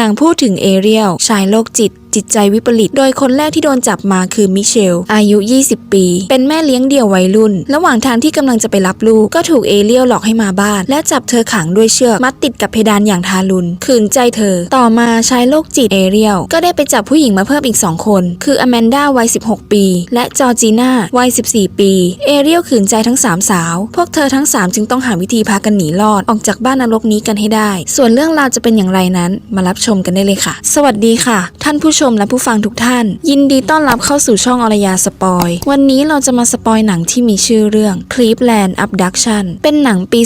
นางพูดถึงเอเรียลชายโรคจิตจิตใจวิปริต โดยคนแรกที่โดนจับมาคือมิเชล อายุ 20 ปี เป็นแม่เลี้ยงเดี่ยววัยรุ่น ระหว่างทางที่กำลังจะไปรับลูก ก็ถูกเอเรียลหลอกให้มาบ้าน และจับเธอขังด้วยเชือก มัดติดกับเพดานอย่างทารุณ ขืนใจเธอ ต่อมาชายโรคจิตเอเรียล ก็ได้ไปจับผู้หญิงมาเพิ่มอีก 2 คน คืออแมนดาวัย 16 ปี และจอร์จีน่าวัย 14 ปี เอเรียลขืนใจทั้ง 3 สาว พวกเธอทั้ง 3 จึงต้องหาวิธีพากันหนีรอดออกจากบ้านนรกนี้กันให้ได้ ส่วนเรื่องราวจะเป็นอย่างไรนั้น มารับชมกันได้เลยค่ะ สวัสดีค่ะ ท่านผู้ชมและผู้ฟังทุกท่าน ยินดีต้อนรับเข้าสู่ช่องอรยาสปอย วันนี้เราจะมาสปอยหนังที่มีชื่อเรื่อง Cleveland Abduction เป็นหนังปี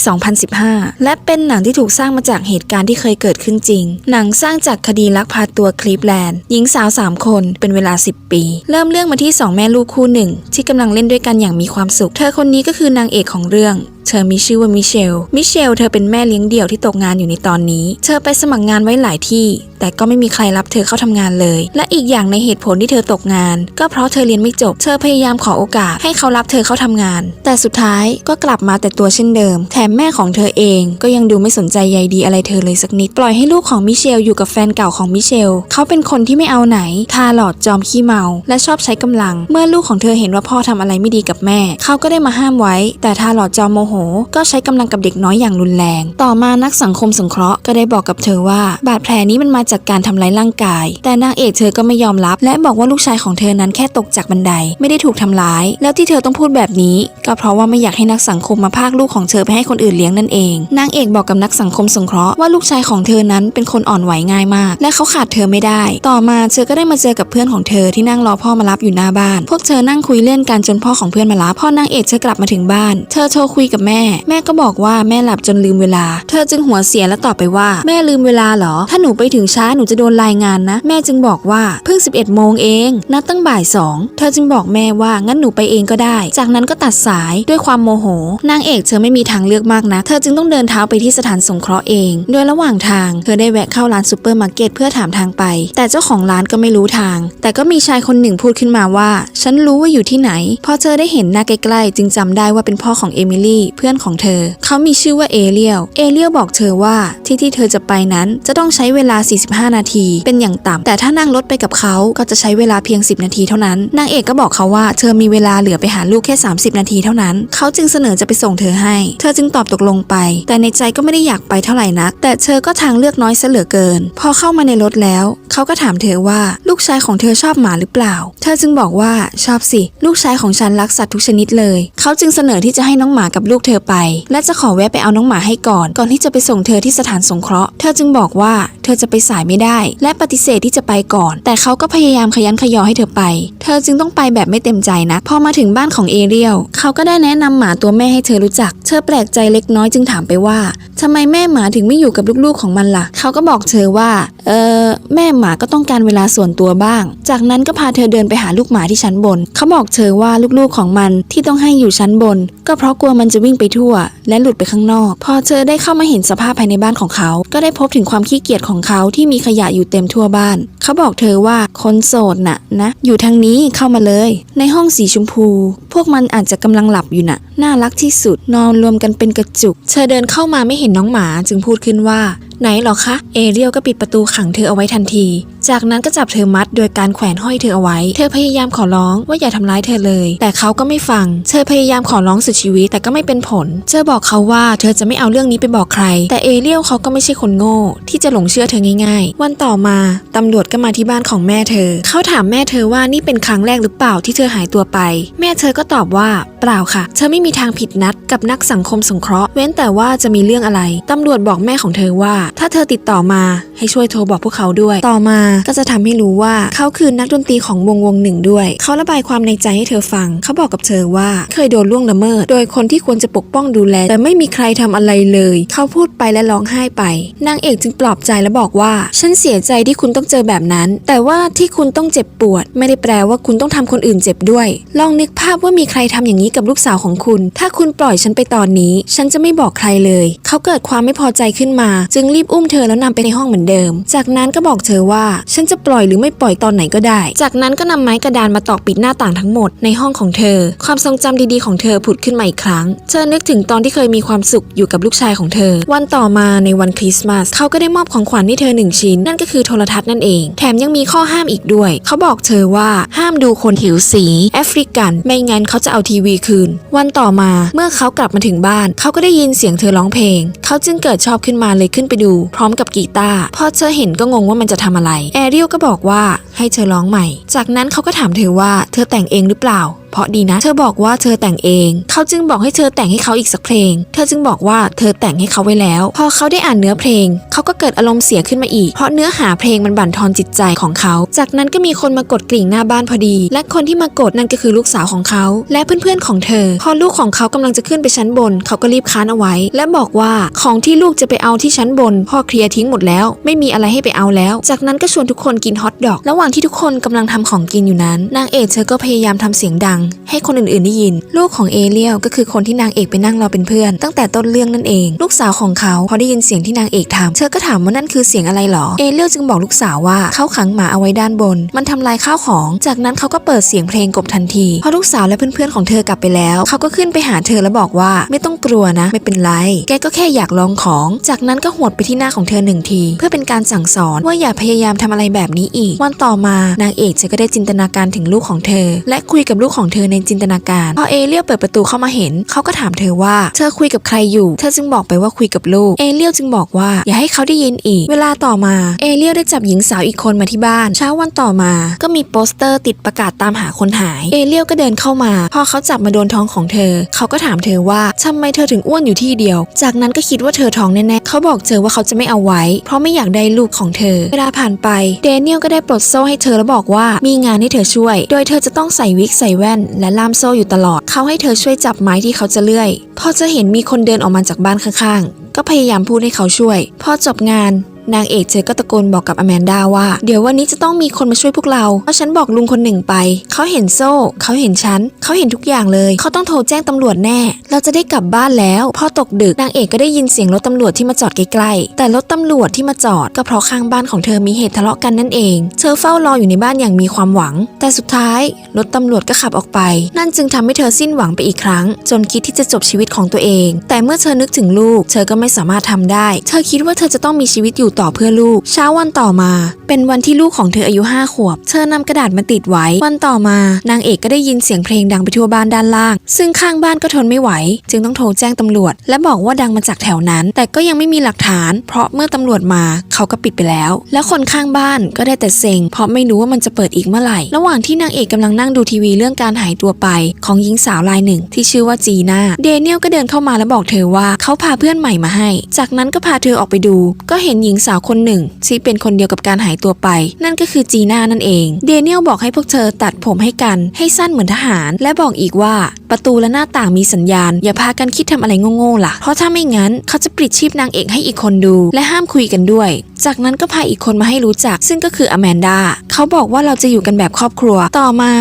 2015 และเป็นหนังที่ถูกสร้างมาจากเหตุการณ์ที่เคยเกิดขึ้นจริง หนังสร้างจากคดีลักพาตัวคลีฟแลนด์หญิงสาว 3 คนเป็นเวลา 10 ปี เริ่มเรื่องมาที่ 2 แม่ลูกคู่หนึ่ง ที่กำลังเล่นด้วยกันอย่างมีความสุข เธอคนนี้ก็คือนางเอกของเรื่องเธอมีชื่อว่ามิเชล มิเชลเธอเป็นแม่เลี้ยงเดี่ยวที่ตกงานอยู่ในตอนนี้ เธอไปสมัครงานไว้หลายที่ แต่ก็ไม่มีใครรับเธอเข้าทำงานเลย และอีกอย่างในเหตุผลที่เธอตกงาน ก็เพราะเธอเรียนไม่จบ เธอพยายามขอโอกาสให้เขารับเธอเข้าทำงาน แต่สุดท้ายก็กลับมาแต่ตัวเช่นเดิม แถมแม่ของเธอเองก็ยังดูไม่สนใจใยดีอะไรเธอเลยสักนิด ปล่อยให้ลูกของมิเชลอยู่กับแฟนเก่าของมิเชล เขาเป็นคนที่ไม่เอาไหนทาหลอดจอมขี้เมา และชอบใช้กำลัง เมื่อลูกของเธอเห็นว่าพ่อทำอะไรไม่ดีกับแม่ เขาก็ได้มาห้ามไว้ แต่ทาหลอดจอมโมโหก็ใช้กำลังกับเด็กน้อยอย่างรุนแรง ต่อมานักสังคมสงเคราะห์ก็ได้บอกกับเธอว่า บาดแผลนี้มันมาจากการทำร้ายร่างกาย แต่นางเอกเธอก็ไม่ยอมรับ และบอกว่าลูกชายของเธอนั้นแค่ตกจากบันได ไม่ได้ถูกทำร้าย แล้วที่เธอต้องพูดแบบนี้ ก็เพราะว่าไม่อยากให้นักสังคมมาพากลูกของเธอไปให้คนอื่นเลี้ยงนั่นเอง นางเอกบอกกับนักสังคมสงเคราะห์ว่าลูกชายของเธอนั้นเป็นคนอ่อนไหวง่ายมาก และเขาขาดเธอไม่ได้ ต่อมาเธอก็ได้มาเจอกับเพื่อนของเธอที่นั่งรอพ่อมารับอยู่หน้าบ้าน พวกเธอนั่งคุยเล่นกันจนพ่อของเพื่อนมารับพอนางเอกเธอกลับมาถึงบ้าน เธอโทรคุยกับแม่ แม่ก็บอกว่าแม่หลับจนลืมเวลา เธอจึงหัวเสียและตอบไปว่า แม่ลืมเวลาเหรอ ถ้าหนูไปถึงช้าหนูจะโดนรายงานนะ แม่จึงบอกว่าเพิ่ง 11 โมงเอง นัดตั้งบ่ายสองเธอจึงบอกแม่ว่างั้นหนูไปเองก็ได้ จากนั้นก็ตัดสายด้วยความโมโห นางเอกเธอไม่มีทางเลือกมากนะ เธอจึงต้องเดินเท้าไปที่สถานสงเคราะห์เอง โดยระหว่างทางเธอได้แวะเข้าร้านซูเปอร์มาร์เก็ตเพื่อถามทางไป แต่เจ้าของร้านก็ไม่รู้ทาง แต่ก็มีชายคนหนึ่งพูดขึ้นมาว่า ฉันรู้ว่าอยู่ที่ไหน พอเธอได้เห็นหน้าใกล้ๆ จึงจำได้ว่าเป็นพ่อของเอมิลี่เพื่อนของเธอ เขามีชื่อว่าเอเลียล เอเลียลบอกเธอว่าที่ที่เธอจะไปนั้นจะต้องใช้เวลา 45 นาที เป็นอย่างต่ำแต่ถ้านั่งรถไปกับเขาก็จะใช้เวลาเพียง 10 นาทีเท่านั้น นางเอกก็บอกเขาว่าเธอมีเวลาเหลือไปหาลูกแค่ 30 นาทีเท่านั้น เขาจึงเสนอจะไปส่งเธอให้ เธอจึงตอบตกลงไป แต่ในใจก็ไม่ได้อยากไปเท่าไหร่นัก แต่เธอก็ทางเลือกน้อยซะเหลือเกิน พอเข้ามาในรถแล้ว เขาก็ถามเธอว่าลูกชายของเธอชอบหมาหรือเปล่า เธอจึงบอกว่าชอบสิ ลูกชายของฉันรักสัตว์ทุกชนิดเลย เขาจึงเสนอที่จะให้น้องหมากับลูกเธอไป และจะขอแวะไปเอาน้องหมาให้ก่อน ก่อนที่จะไปส่งเธอที่สถานสงเคราะห์ เธอจึงบอกว่าเธอจะไปสายไม่ได้ และปฏิเสธที่จะไปก่อน แต่เขาก็พยายามขยันขยอให้เธอไป เธอจึงต้องไปแบบไม่เต็มใจนะ พอมาถึงบ้านของเอเรียลเขาก็ได้แนะนำหมาตัวแม่ให้เธอรู้จัก เธอแปลกใจเล็กน้อยจึงถามไปว่าทำไมแม่หมาถึงไม่อยู่กับลูกๆของมันล่ะ เขาก็บอกเธอว่า เออแม่หมาก็ต้องการเวลาส่วนตัวบ้าง จากนั้นก็พาเธอเดินไปหาลูกหมาที่ชั้นบน เขาบอกเธอว่าลูกๆของมันที่ต้องให้อยู่ชั้นบน ก็เพราะกลัวมันจะวิ่งไปทั่ว และหลุดไปข้างนอก พอเธอได้เข้ามาเห็นสภาพภายในบ้านของเขา ก็ได้พบถึงความขี้เกียจของเขาที่มีขยะอยู่เต็มทั่วบ้าน เขาบอกเธอว่าคนโสดน่ะนะ อยู่ทางนี้เข้ามาเลย ในห้องสีชมพู พวกมันอาจจะกำลังหลับอยู่น่ะ น่ารักที่สุด นอนรวมกันเป็นกระจุก เธอเดินเข้ามาไม่เห็นน้องหมาจึงพูดขึ้นว่าไหนหรอคะ เอเรียลก็ปิดประตูขังเธอเอาไว้ทันที จากนั้นก็จับเธอมัดโดยการแขวนห้อยเธอเอาไว้ เธอพยายามขอร้องว่าอย่าทำร้ายเธอเลย แต่เขาก็ไม่ฟัง เธอพยายามขอร้องสุดชีวิตแต่ก็ไม่เป็นผล เธอบอกเขาว่าเธอจะไม่เอาเรื่องนี้ไปบอกใคร แต่เอเรียลเขาก็ไม่ใช่คนโง่ ที่จะหลงเชื่อเธอง่ายๆ วันต่อมาตำรวจก็มาที่บ้านของแม่เธอ เขาถามแม่เธอว่านี่เป็นครั้งแรกหรือเปล่าที่เธอหายตัวไป แม่เธอก็ตอบว่าเปล่าค่ะ เธอไม่มีทางผิดนัดกับนักสังคมสงเคราะห์ เว้นแต่ว่าจะมีเรื่องอะไรตำรวจบอกแม่ของเธอว่า ถ้าเธอติดต่อมาให้ช่วยโทรบอกพวกเขาด้วย ต่อมาก็จะทำให้รู้ว่าเขาคือนักดนตรีของวงวงหนึ่งด้วย เขาระบายความในใจให้เธอฟัง เขาบอกกับเธอว่าเคยโดนล่วงละเมิด โดยคนที่ควรจะปกป้องดูแล แต่ไม่มีใครทำอะไรเลย เขาพูดไปและร้องไห้ไป นางเอกจึงปลอบใจและบอกว่า ฉันเสียใจที่คุณต้องเจอแบบนั้น แต่ว่าที่คุณต้องเจ็บปวด ไม่ได้แปลว่าคุณต้องทำคนอื่นเจ็บด้วย ลองนึกภาพว่ามีใครทำอย่างนี้กับลูกสาวของคุณ ถ้าคุณปล่อยฉันไปตอนนี้ ฉันจะไม่บอกใครเลย เขาเกิดความไม่พอใจขึ้นมา จึงรีบอุ้มเธอแล้วนำไปในห้องเหมือนเดิม จากนั้นก็บอกเธอว่าฉันจะปล่อยหรือไม่ปล่อยตอนไหนก็ได้ จากนั้นก็นำไม้กระดานมาตอกปิดหน้าต่างทั้งหมดในห้องของเธอ ความทรงจำดีๆของเธอผุดขึ้นมาอีกครั้ง เธอนึกถึงตอนที่เคยมีความสุขอยู่กับลูกชายของเธอ วันต่อมาในวันคริสต์มาสเขาก็ได้มอบของขวัญให้เธอหนึ่งชิ้น นั่นก็คือโทรทัศน์นั่นเอง แถมยังมีข้อห้ามอีกด้วย เขาบอกเธอว่าห้ามดูคนผิวสีแอฟริกัน ไม่งั้นเขาจะเอาทีวีคืน วันต่อมาเมื่อเขากลับมาถึงบ้าน เขาก็ได้ยินเสียงเธอร้องเพลง เขาจึงเกิดชอบขึ้นมาเลยขึ้นไปดู พร้อมกับกีตาร์พอเธอเห็นก็งงว่ามันจะทำอะไรแอเรียลก็บอกว่าให้เธอร้องใหม่ จากนั้นเขาก็ถามเธอว่าเธอแต่งเองหรือเปล่า เพราะดีนะ เธอบอกว่าเธอแต่งเอง เขาจึงบอกให้เธอแต่งให้เขาอีกสักเพลง เธอจึงบอกว่าเธอแต่งให้เขาไว้แล้ว พอเขาได้อ่านเนื้อเพลง เขาก็เกิดอารมณ์เสียขึ้นมาอีก เพราะเนื้อหาเพลงมันบั่นทอนจิตใจของเขา จากนั้นก็มีคนมากดกริ่งหน้าบ้านพอดี และคนที่มากดนั่นก็คือลูกสาวของเขา และเพื่อนๆของเธอ พอลูกของเขากำลังจะขึ้นไปชั้นบน เขาก็รีบค้านเอาไว้ และบอกว่าของที่ลูกจะไปเอาที่ชั้นบน พ่อเคลียร์ทิ้งหมดแล้ว ไม่มีอะไรให้ไปเอาแล้ว จากนั้นก็ชวนทุกคนกินฮอทดอก ระหว่างที่ทุกคนกำลังทำของกินอยู่นั้น นางเอกเธอก็พยายามทำเสียงดังให้คนอื่นๆได้ยิน ลูกของเอเลียลก็คือคนที่นางเอกไปนั่งรอเป็นเพื่อน ตั้งแต่ต้นเรื่องนั่นเอง ลูกสาวของเขาพอได้ยินเสียงที่นางเอกทำเธอก็ถามว่านั่นคือเสียงอะไรหรอ เอเลียลจึงบอกลูกสาวว่าเขาขังหมาเอาไว้ด้านบน มันทำลายข้าวของ จากนั้นเขาก็เปิดเสียงเพลงกบทันทีพอลูกสาวและเพื่อนๆของเธอกลับไปแล้ว เขาก็ขึ้นไปหาเธอแล้วบอกว่าไม่ต้องกลัวนะ ไม่เป็นไร แกก็แค่อยากลองของ จากนั้นก็หวดไปที่หน้าของเธอหนึ่งที เพื่อเป็นการสั่งสอนว่าอย่าพยายามทำอะไรแบบนี้อีก วันต่อมานางเอกเธอก็ได้จินตนาการถึงลูกของเธอ และคุยกับลูกของเธอในจินตนาการ พอเอเลียลเปิดประตูเข้ามาเห็น เขาก็ถามเธอว่า เธอคุยกับใครอยู่ เธอจึงบอกไปว่าคุยกับลูก เอเลียลจึงบอกว่าอย่าให้เขาได้ยินอีก เวลาต่อมา เอเลียลได้จับหญิงสาวอีกคนมาที่บ้าน เช้าวันต่อมา ก็มีโปสเตอร์ติดประกาศตามหาคนหาย เอเลียลก็เดินเข้ามา พอเขาจับมาโดนท้องของเธอ เขาก็ถามเธอว่าทำไมเธอถึงอ้วนอยู่ที่เดียว จากนั้นก็คิดว่าเธอท้องแน่ๆ เขาบอกเธอว่าเขาจะไม่เอาไว้ เพราะไม่อยากได้ลูกของเธอ เวลาผ่านไป เดเนียลก็ได้ปลดโซ่ให้เธอแล้วบอกว่ามีงานให้เธอช่วย โดยเธอจะต้องใส่วิกใส่แว่นและล่ามโซ่อยู่ตลอด เขาให้เธอช่วยจับไม้ที่เขาจะเลื่อย พอจะเห็นมีคนเดินออกมาจากบ้านข้างๆ ก็พยายามพูดให้เขาช่วย พอจบงาน นางเอกเธอก็ตะโกนบอกกับอแมนดาว่า เดี๋ยววันนี้จะต้องมีคนมาช่วยพวกเราเพราะฉันบอกลุงคนหนึ่งไป เขาเห็นโซ่ เขาเห็นฉัน เขาเห็นทุกอย่างเลย เขาต้องโทรแจ้งตำรวจแน่ เราจะได้กลับบ้านแล้ว พอตกดึกนางเอกก็ได้ยินเสียงรถตำรวจที่มาจอดใกล้ๆ แต่รถตำรวจที่มาจอดก็เพราะข้างบ้านของเธอมีเหตุทะเลาะกันนั่นเอง เธอเฝ้ารออยู่ในบ้านอย่างมีความหวัง แต่สุดท้ายรถตำรวจก็ขับออกไป นั่นจึงทำให้เธอสิ้นหวังไปอีกครั้ง จนคิดที่จะจบชีวิตของตัวเอง แต่เมื่อเธอนึกถึงลูก เธอก็ไม่สามารถทำได้ เธอคิดว่าเธอจะต้องมีชีวิตอยู่ต่อเพื่อลูก เช้าวันต่อมา เป็นวันที่ลูกของเธออายุห้าขวบ เธอนำกระดาษมาติดไว้ วันต่อมา นางเอกก็ได้ยินเสียงเพลงดังไปทั่วบ้านด้านล่าง ซึ่งข้างบ้านก็ทนไม่ไหว จึงต้องโทรแจ้งตำรวจ และบอกว่าดังมาจากแถวนั้น แต่ก็ยังไม่มีหลักฐาน เพราะเมื่อตำรวจมาเขาก็ปิดไปแล้ว แล้วคนข้างบ้านก็ได้แต่เซ็ง เพราะไม่รู้ว่ามันจะเปิดอีกเมื่อไหร่ ระหว่างที่นางเอกกำลังนั่งดูทีวีเรื่องการหายตัวไป ของหญิงสาวรายหนึ่ง ที่ชื่อว่าจีน่า เดเนียลก็เดินเข้ามาแล้วบอกเธอว่าเขาพาเพื่อนใหม่มาให้ จากนั้นก็พาเธอออกไปดู ก็เห็นหญิงสาวคนหนึ่งที่เป็นคนเดียวกับการหายตัวไป นั่นก็คือจีน่านั่นเอง เดเนียลบอกให้พวกเธอตัดผมให้กัน ให้สั้นเหมือนทหาร และบอกอีกว่าประตูและหน้าต่างมีสัญญาณ อย่าพากันคิดทำอะไรโง่ๆล่ะ เพราะถ้าไม่งั้นเขาจะปลิดชีพนางเอกให้อีกคนดู และห้ามคุยกันด้วย จากนั้นก็พาอีกคนมาให้รู้จัก ซึ่งก็คืออแมนดาเขาบอกว่าเราจะอยู่กันแบบครอบครัวต่อมา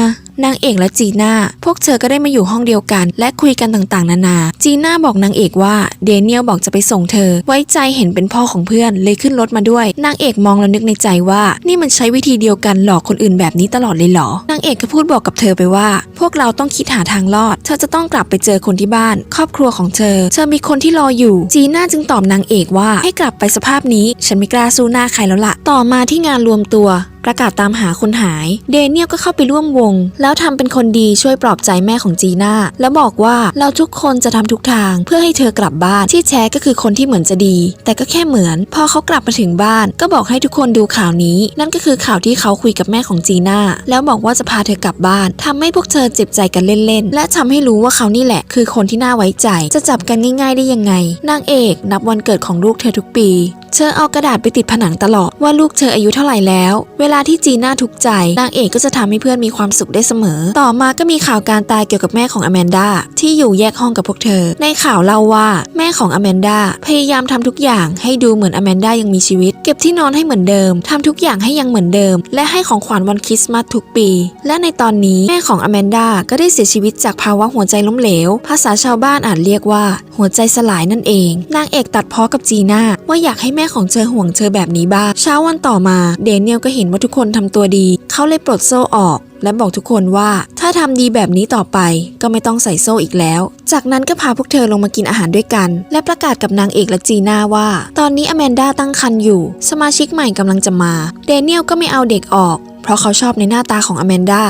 นางเอกและจีน่า พวกเธอก็ได้มาอยู่ห้องเดียวกัน และคุยกันต่างๆ นานา จีน่าบอกนางเอกว่าเดเนียลบอกจะไปส่งเธอ ไว้ใจเห็นเป็นพ่อของเพื่อนเลยขึ้นรถมาด้วย นางเอกมองแล้วนึกในใจว่า นี่มันใช้วิธีเดียวกันหลอกคนอื่นแบบนี้ตลอดเลยหรอนางเอกก็พูดบอกกับเธอไปว่า พวกเราต้องคิดหาทางรอด เธอจะต้องกลับไปเจอคนที่บ้าน ครอบครัวของเธอ เธอมีคนที่รออยู่ จีน่าจึงตอบนางเอกว่าให้กลับไปสภาพนี้ ฉันไม่กล้าสู้หน้าใครแล้วล่ะ ต่อมาที่งานรวมตัวประกาศตามหาคนหาย เดเนียลก็เข้าไปร่วมวง แล้วทำเป็นคนดีช่วยปลอบใจแม่ของจีน่า แล้วบอกว่าเราทุกคนจะทำทุกทาง เพื่อให้เธอกลับบ้านที่แท้ก็คือคนที่เหมือนจะดี แต่ก็แค่เหมือน พอเขากลับมาถึงบ้าน ก็บอกให้ทุกคนดูข่าวนี้ นั่นก็คือข่าวที่เขาคุยกับแม่ของจีน่าแล้วบอกว่าจะพาเธอกลับบ้านทำให้พวกเธอเจ็บใจกันเล่นๆและทำให้รู้ว่าเขานี่แหละ คือคนที่น่าไว้ใจ จะจับกันง่าย ๆ ได้ยังไงนางเอกนับวันเกิดของลูกเธอทุกปี เธอเอากระดาษไปติดผนังตลอดว่าลูกเธออายุเท่าไหร่แล้ว เวลาที่จีน่าทุกข์ใจนางเอกก็จะทำให้เพื่อนมีความสุขได้เสมอ ต่อมาก็มีข่าวการตายเกี่ยวกับแม่ของอแมนดาที่อยู่แยกห้องกับพวกเธอ ในข่าวเล่าว่าแม่ของอแมนดาพยายามทำทุกอย่างให้ดูเหมือนอแมนดายังมีชีวิต เก็บที่นอนให้เหมือนเดิมทำทุกอย่างให้ยังเหมือนเดิม และให้ของขวัญวันคริสต์มาสทุกปี และในตอนนี้แม่ของอแมนดาก็ได้เสียชีวิตจากภาวะหัวใจล้มเหลว ภาษาชาวบ้านอาจเรียกว่า หัวใจสลายนั่นเอง นางเอกตัดพ้อกับจีน่าว่าอยากให้แม่ม่ของเธอห่วงเธอแบบนี้บ้าง เช้าวันต่อมาเดนเนียลก็เห็นว่าทุกคนทำตัวดี เขาเลยปลดโซ่ออก และบอกทุกคนว่าถ้าทำดีแบบนี้ต่อไปก็ไม่ต้องใส่โซ่อีกแล้ว จากนั้นก็พาพวกเธอลงมากินอาหารด้วยกัน และประกาศกับนางเอกและจีน่าว่า ตอนนี้อแมนด้าตั้งครรภ์อยู่ สมาชิกใหม่กำลังจะมา เดนเนียลก็ไม่เอาเด็กออก เพราะเขาชอบในหน้าตาของอแมนด้า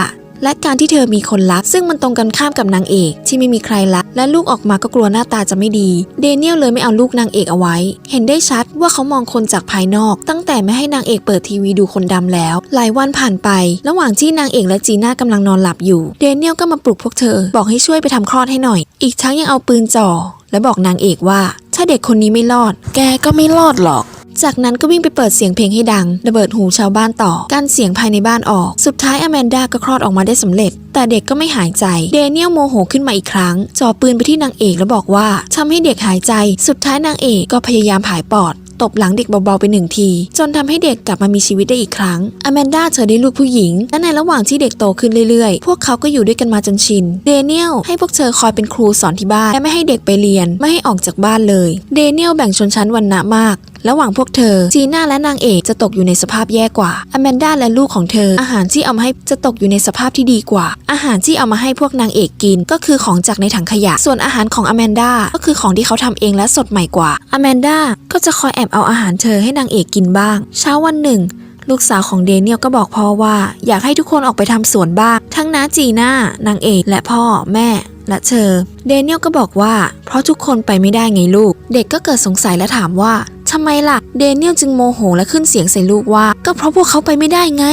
และการที่เธอมีคนรัก ซึ่งมันตรงกันข้ามกับนางเอกที่ไม่มีใครรัก และลูกออกมาก็กลัวหน้าตาจะไม่ดี เดเนียลเลยไม่เอาลูกนางเอกเอาไว้ เห็นได้ชัดว่าเขามองคนจากภายนอก ตั้งแต่ไม่ให้นางเอกเปิดทีวีดูคนดำแล้ว หลายวันผ่านไป ระหว่างที่นางเอกและจีน่ากำลังนอนหลับอยู่ เดเนียลก็มาปลุกพวกเธอ บอกให้ช่วยไปทำคลอดให้หน่อย อีกทั้งยังเอาปืนจ่อและบอกนางเอกว่า ถ้าเด็กคนนี้ไม่รอด แกก็ไม่รอดหรอก จากนั้นก็วิ่งไปเปิดเสียงเพลงให้ดัง ระเบิดหูชาวบ้านต่อกั้นเสียงภายในบ้านออก สุดท้ายอแมนดาก็คลอดออกมาได้สำเร็จ แต่เด็กก็ไม่หายใจ เดเนียลโมโหขึ้นมาอีกครั้งจ่อปืนไปที่นางเอกแล้วบอกว่าทำให้เด็กหายใจ สุดท้ายนางเอกก็พยายามผายปอดตบหลังเด็กเบาๆไปหนึ่งที จนทำให้เด็กกลับมามีชีวิตได้อีกครั้งอแมนดาเธอได้ลูกผู้หญิง และในระหว่างที่เด็กโตขึ้นเรื่อยๆ พวกเขาก็อยู่ด้วยกันมาจนชิน เดเนียลให้พวกเธอคอยเป็นครูสอนที่บ้าน และไม่ให้เด็กไปเรียน ไม่ให้ออกจากบ้านเลย เดเนียลแบ่งชนชั้นวรรณะมาก ระหว่างพวกเธอ จีน่าและนางเอกจะตกอยู่ในสภาพแย่กว่าอแมนดาและลูกของเธอ อาหารที่เอามาให้จะตกอยู่ในสภาพที่ดีกว่า อาหารที่เอามาให้พวกนางเอกกิน ก็คือของจากในถังขยะ ส่วนอาหารของอแมนดาก็คือของที่เขาทำเองและสดใหม่กว่าอแมนดาก็จะคอยแอบเอาอาหารเธอให้นางเอกกินบ้าง เช้าวันหนึ่งลูกสาวของเดเนียลก็บอกพ่อว่า อยากให้ทุกคนออกไปทำสวนบ้าง ทั้งน้าจีน่านางเอกและพ่อแม่ และเธอ เดเนียลก็บอกว่า เพราะทุกคนไปไม่ได้ไงลูก เด็กก็เกิดสงสัยและถามว่าทำไมล่ะ เดเนียลจึงโมโหและขึ้นเสียงใส่ลูกว่า ก็เพราะพวกเขาไปไม่ได้ไง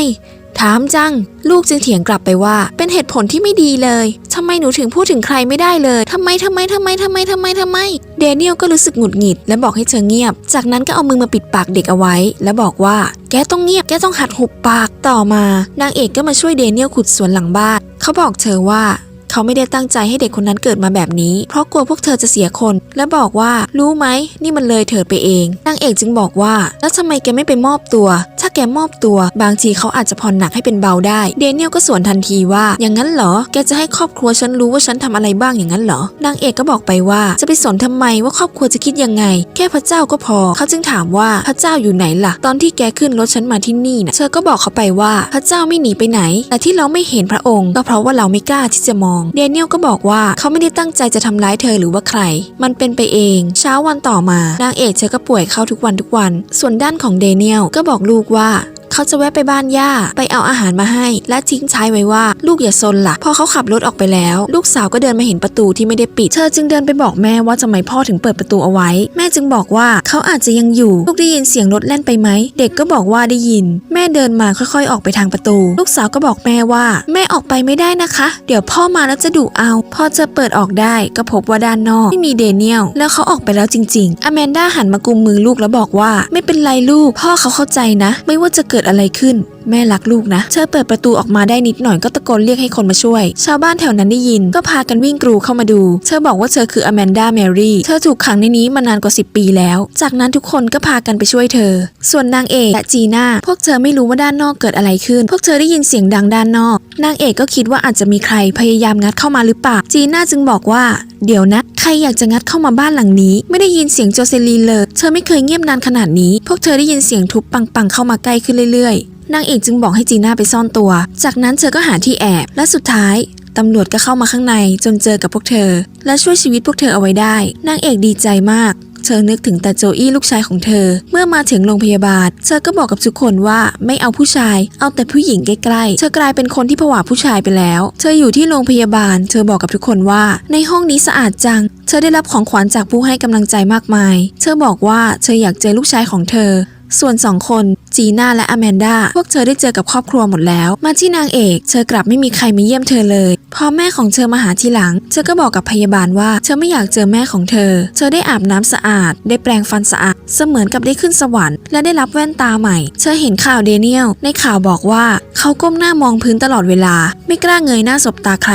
ถามจัง ลูกจึงเถียงกลับไปว่า เป็นเหตุผลที่ไม่ดีเลยทำไมหนูถึงพูดถึงใครไม่ได้เลยทำไมทำไมทำไมทำไมทำไมทำไม เดเนียลก็รู้สึกหงุดหงิด และบอกให้เธอเงียบ จากนั้นก็เอามือมาปิดปากเด็กเอาไว้ และบอกว่า แกต้องเงียบ แกต้องหัดหุบปาก ต่อมา นางเอกก็มาช่วยเดเนียลขุดสวนหลังบ้าน เขาบอกเธอว่า เขาไม่ได้ตั้งใจให้เด็กคนนั้นเกิดมาแบบนี้ เพราะกลัวพวกเธอจะเสียคน และบอกว่ารู้ไหมนี่มันเลยเถิดไปเองนางเอกจึงบอกว่า แล้วทำไมแกไม่ไปมอบตัว ถ้าแกมอบตัว บางทีเขาอาจจะผ่อนหนักให้เป็นเบาได้ เดเนียลก็สวนทันทีว่า อย่างนั้นเหรอ แกจะให้ครอบครัวฉันรู้ว่าฉันทำอะไรบ้างอย่างนั้นเหรอนางเอกก็บอกไปว่าจะไปสนทำไมว่าครอบครัวจะคิดยังไง แค่พระเจ้าก็พอ เขาจึงถามว่าพระเจ้าอยู่ไหนล่ะ ตอนที่แกขึ้นรถฉันมาที่นี่นะเธอก็บอกเขาไปว่าพระเจ้าไม่หนีไปไหน แต่ที่เราไม่เห็นพระองค์ ก็เพราะว่าเราไม่กล้าที่จะมองเดเนียลก็บอกว่าเขาไม่ได้ตั้งใจจะทำร้ายเธอหรือว่าใคร มันเป็นไปเอง เช้าวันต่อมานางเอกเธอก็ป่วยเข้าทุกวันทุกวัน ส่วนด้านของเดเนียลก็บอกลูกว่า เขาจะแวะไปบ้านย่าไปเอาอาหารมาให้ และทิ้งท้ายไว้ว่าลูกอย่าซนละ่ะพอเขาขับรถออกไปแล้ว ลูกสาวก็เดินมาเห็นประตูที่ไม่ได้ปิด เธอจึงเดินไปบอกแม่ว่าทำไมพ่อถึงเปิดประตูเอาไว้ แม่จึงบอกว่าเขาอาจจะยังอยู่ ลูกได้ยินเสียงรถแล่นไปไหม เด็กก็บอกว่าได้ยิน แม่เดินมาค่อยๆ ออกไปทางประตู ลูกสาวก็บอกแม่ว่า แม่ออกไปไม่ได้นะคะ เดี๋ยวพ่อมาแล้วจะดุเอาพอจะเปิดออกได้ก็พบว่าด้านนอกไม่มีเดเนียลแล้วเขาออกไปแล้วจริงๆอแมนด้าหันมากุมมือลูกแล้วบอกว่า ไม่เป็นไรลูก พ่อเขาเข้าใจนะ ไม่ว่าจะเกิดอะไรขึ้น แม่รักลูกนะ เธอเปิดประตูออกมาได้นิดหน่อยก็ตะโกนเรียกให้คนมาช่วย ชาวบ้านแถวนั้นได้ยิน ก็พากันวิ่งกรูเข้ามาดู เธอบอกว่าเธอคืออแมนดาแมรี่ เธอถูกขังในนี้มานานกว่า 10 ปีแล้ว จากนั้นทุกคนก็พากันไปช่วยเธอ ส่วนนางเอกและจีน่า พวกเธอไม่รู้ว่าด้านนอกเกิดอะไรขึ้น พวกเธอได้ยินเสียงดังด้านนอก นางเอกก็คิดว่าอาจจะมีใครพยายามงัดเข้ามาหรือเปล่า จีน่าจึงบอกว่า เดี๋ยวนะ ใครอยากจะงัดเข้ามาบ้านหลังนี้ ไม่ได้ยินเสียงโจเซลีนเลย เธอไม่เคยเงียบนานขนาดนี้ พวกเธอได้ยินเสียงทุบปังๆเข้ามาใกล้ขึ้นเรื่อยๆ นางเอกจึงบอกให้จีน่าไปซ่อนตัว จากนั้นเธอก็หาที่แอบ และสุดท้ายตำรวจก็เข้ามาข้างในจนเจอกับพวกเธอ และช่วยชีวิตพวกเธอเอาไว้ได้ นางเอกดีใจมาก เธอนึกถึงแต่โจอี้ลูกชายของเธอ เมื่อมาถึงโรงพยาบาล เธอก็บอกกับทุกคนว่าไม่เอาผู้ชาย เอาแต่ผู้หญิงใกล้ๆ เธอกลายเป็นคนที่ผวาผู้ชายไปแล้ว เธออยู่ที่โรงพยาบาล เธอบอกกับทุกคนว่า ในห้องนี้สะอาดจัง เธอได้รับของขวัญจากผู้ให้กำลังใจมากมาย เธอบอกว่าเธออยากเจอลูกชายของเธอ ส่วนสองคนจีน่าและอแมนดาพวกเธอได้เจอกับครอบครัวหมดแล้ว มาที่นางเอกเธอกลับไม่มีใครมาเยี่ยมเธอเลยพอแม่ของเธอมาหาทีหลัง เธอก็บอกกับพยาบาลว่า เธอไม่อยากเจอแม่ของเธอ เธอได้อาบน้ำสะอาด ได้แปรงฟันสะอาด เสมือนกับได้ขึ้นสวรรค์และได้รับแว่นตาใหม่ เธอเห็นข่าวเดเนียลในข่าวบอกว่า เขาก้มหน้ามองพื้นตลอดเวลา ไม่กล้าเงยหน้าสบตาใคร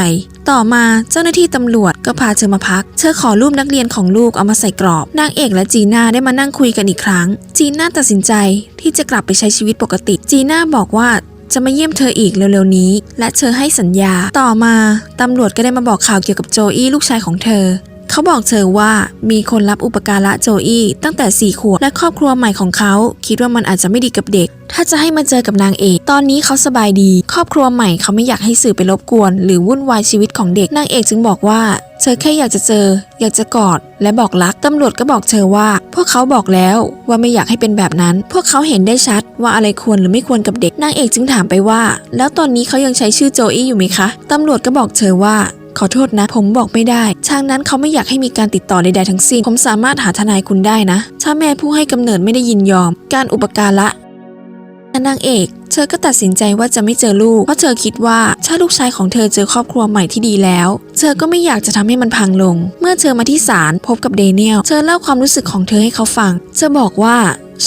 ต่อมาเจ้าหน้าที่ตำรวจก็พาเธอมาพัก เธอขอรูปนักเรียนของลูกเอามาใส่กรอบ นางเอกและจีน่าได้มานั่งคุยกันอีกครั้ง จีน่าตัดสินใจที่จะกลับไปใช้ชีวิตปกติ จีน่าบอกว่าจะมาเยี่ยมเธออีกเร็วๆนี้ และเธอให้สัญญา ต่อมาตำรวจก็ได้มาบอกข่าวเกี่ยวกับโจอี้ลูกชายของเธอ เขาบอกเธอว่ามีคนรับอุปการะโจอี้ตั้งแต่สี่ขวบและครอบครัวใหม่ของเขาคิดว่ามันอาจจะไม่ดีกับเด็ก ถ้าจะให้มาเจอกับนางเอก ตอนนี้เขาสบายดี ครอบครัวใหม่เขาไม่อยากให้สื่อไปรบกวน หรือวุ่นวายชีวิตของเด็กนางเอกจึงบอกว่าเธอแค่อยากจะเจอ อยากจะกอด และบอกรัก ตำรวจก็บอกเธอว่า พวกเขาบอกแล้วว่าไม่อยากให้เป็นแบบนั้น พวกเขาเห็นได้ชัดว่าอะไรควรหรือไม่ควรกับเด็ก นางเอกจึงถามไปว่า แล้วตอนนี้เขายังใช้ชื่อโจอี้อยู่ไหมคะ ตำรวจก็บอกเธอว่า ขอโทษนะ ผมบอกไม่ได้ทางนั้นเขาไม่อยากให้มีการติดต่อใดๆทั้งสิ้น ผมสามารถหาทนายคุณได้นะ ถ้าแม่ผู้ให้กำเนิดไม่ได้ยินยอม การอุปการะนางเอก เธอก็ตัดสินใจว่าจะไม่เจอลูก เพราะเธอคิดว่าถ้าลูกชายของเธอเจอครอบครัวใหม่ที่ดีแล้ว เธอก็ไม่อยากจะทำให้มันพังลง เมื่อเธอมาที่ศาลพบกับเดเนียล เธอเล่าความรู้สึกของเธอให้เขาฟัง เธอบอกว่า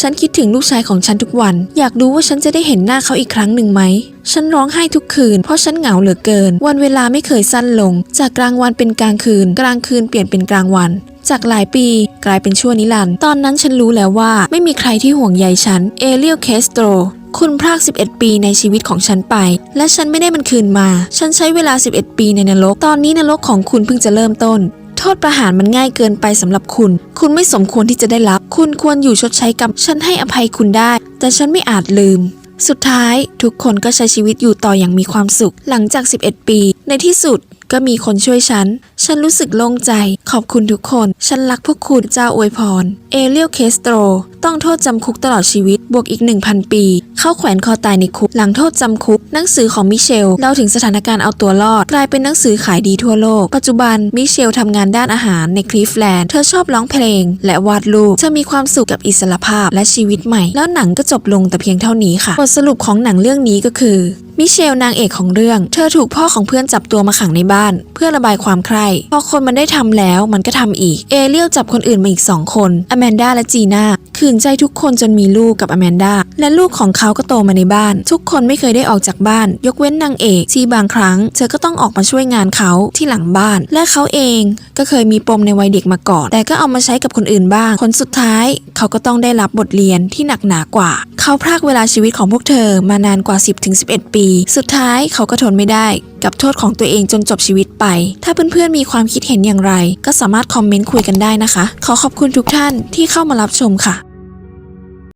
ฉันคิดถึงลูกชายของฉันทุกวัน อยากรู้ว่าฉันจะได้เห็นหน้าเขาอีกครั้งหนึ่งไหม ฉันร้องไห้ทุกคืน เพราะฉันเหงาเหลือเกิน วันเวลาไม่เคยสั้นลง จากกลางวันเป็นกลางคืน กลางคืนเปลี่ยนเป็นกลางวัน จากหลายปีกลายเป็นชั่วนิรันดร์ตอนนั้นฉันรู้แล้วว่า ไม่มีใครที่ห่วงใยฉัน เอเลียล เคสโตรคุณพราก11 ปีในชีวิตของฉันไป และฉันไม่ได้มันคืนมา ฉันใช้เวลา 11 ปีในนรก ตอนนี้นรกของคุณเพิ่งจะเริ่มต้น โทษประหารมันง่ายเกินไปสำหรับคุณ คุณไม่สมควรที่จะได้รับ คุณควรอยู่ชดใช้กรรม ฉันให้อภัยคุณได้ แต่ฉันไม่อาจลืม สุดท้าย ทุกคนก็ใช้ชีวิตอยู่ต่ออย่างมีความสุข หลังจาก 11 ปี ในที่สุด ก็มีคนช่วยฉัน ฉันรู้สึกโล่งใจ ขอบคุณทุกคน ฉันรักพวกคุณเจ้าอวยพร เอเลียลเคสโตร ต้องโทษจำคุกตลอดชีวิต บวกอีก 1,000 ปี เข้าแขวนคอตายในคุก หลังโทษจำคุก หนังสือของมิเชลเล่าถึงสถานการณ์เอาตัวรอด กลายเป็นหนังสือขายดีทั่วโลก ปัจจุบันมิเชลทำงานด้านอาหารในคลีฟแลนด์ เธอชอบร้องเพลง และวาดรูป เธอมีความสุขกับอิสรภาพและชีวิตใหม่ แล้วหนังก็จบลงแต่เพียงเท่านี้ค่ะ บทสรุปของหนังเรื่องนี้ก็คือ มิเชลนางเอกของเรื่อง เธอถูกพ่อของเพื่อนจับตัวมาขังในบ้าน เพื่อระบายความใคร่พอคนมันได้ทำแล้วมันก็ทำอีก เอเลียลจับคนอื่นมาอีกสองคนอแมนดาและจีน่า ขืนใจทุกคนจนมีลูกกับอแมนดาและลูกของเขาก็โตมาในบ้าน ทุกคนไม่เคยได้ออกจากบ้าน ยกเว้นนางเอกที่บางครั้ง เธอก็ต้องออกมาช่วยงานเขาที่หลังบ้าน และเขาเองก็เคยมีปมในวัยเด็กมาก่อน แต่ก็เอามาใช้กับคนอื่นบ้างผลสุดท้าย เขาก็ต้องได้รับบทเรียนที่หนักหนากว่า เขาพรากเวลาชีวิตของพวกเธอมานานกว่า 10-11 ปี สุดท้ายเขาก็ทนไม่ได้ กับโทษของตัวเองจนจบชีวิตไป ถ้าเพื่อนๆมีความคิดเห็นอย่างไร ก็สามารถคอมเมนต์คุยกันได้นะคะ ขอขอบคุณทุกท่านที่เข้ามารับชมค่ะ